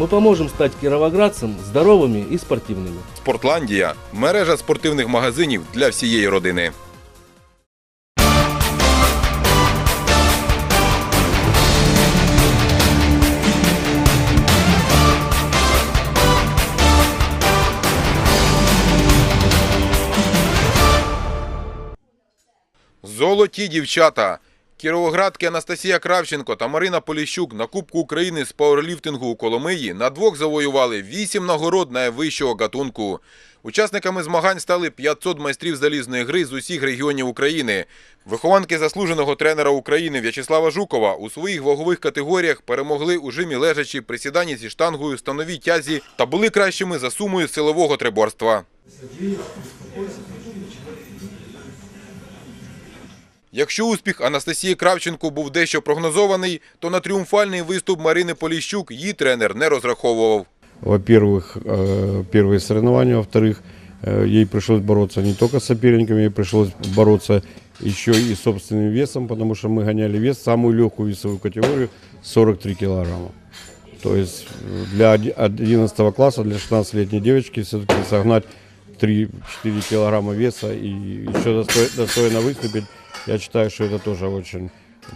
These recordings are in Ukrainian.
Мы поможем стать кировоградцам здоровыми и спортивными. Спортландія мережа спортивних магазинів для всієї родини. Золоті дівчата. Кіровоградки Анастасія Кравченко та Марина Поліщук на Кубку України з пауерліфтингу у Коломиї на двох завоювали вісім нагород найвищого гатунку. Учасниками змагань стали 500 майстрів залізної гри з усіх регіонів України. Вихованки заслуженого тренера України В'ячеслава Жукова у своїх вагових категоріях перемогли у жимі лежачі, присіданні зі штангою, становій тязі та були кращими за сумою силового триборства. Якщо успіх Анастасії Кравченко був дещо прогнозований, то на тріумфальний виступ Марини Поліщук її тренер не розраховував. Во-первых, э, первые соревнования, во-вторых, э, ей пришлось бороться не только с соперниками, ей пришлось бороться еще и с собственным весом, потому что мы гоняли вес, самую легкую весовую категорию 43 килограмма. То есть э, для оди- 11 класса, для 16-летней девочки все-таки согнать 3-4 килограмма веса и еще достой- достойно выступить, я считаю, что это тоже очень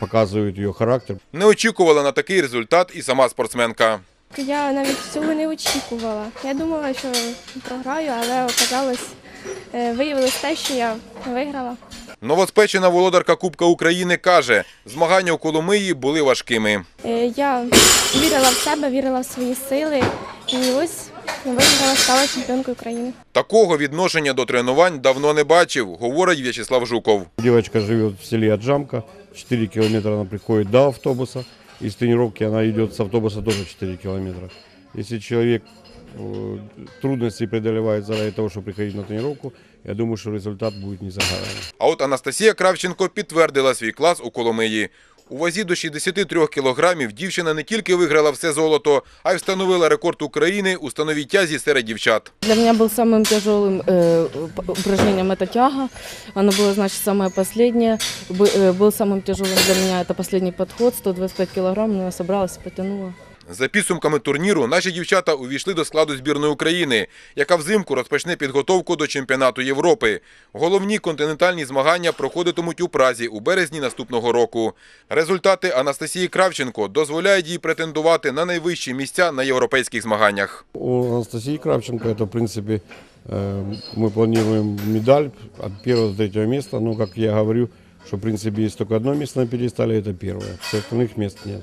показывает ее характер. Не очікувала на такий результат і сама спортсменка. Я навіть цього не очікувала. Я думала, що програю, але оказалось, е, виявилось те, що я виграла. Новоспечена володарка Кубка України каже, змагання у Коломиї були важкими. Е, Я вірила в себе, вірила в свої сили і ось виграла, стала чемпіонкою України. Такого відношення до тренувань давно не бачив, говорить В'ячеслав Жуков. Девочка живет в селе Аджамка, 4 километра она приходит до автобуса, из тренировки она идет с автобуса тоже 4 километра. Если человек э, трудности преодолевает заради того, чтобы приходить на тренировку, я думаю, что результат будет не за горами. А от Анастасія Кравченко підтвердила свій клас у Коломиї. У вазі до 63 кілограмів дівчина не тільки виграла все золото, а й встановила рекорд України у становій тязі серед дівчат. Для меня был самым тяжелым э, п- упражнением это тяга. Оно было, значит, самое последнее. Бы- э, Был самым тяжелым для меня это последний подход, 125 килограмм, но я собралась и потянула. За підсумками турніру наші дівчата увійшли до складу збірної України, яка взимку розпочне підготовку до чемпіонату Європи. Головні континентальні змагання проходитимуть у Празі у березні наступного року. Результати Анастасії Кравченко дозволяють їй претендувати на найвищі місця на європейських змаганнях. У Анастасии Кравченко это, в принципе, э, мы планируем медаль от первого до третьего места, но, как я говорю, что, в принципе, есть только одно место на пьедестале, это первое. Всех остальных мест нет.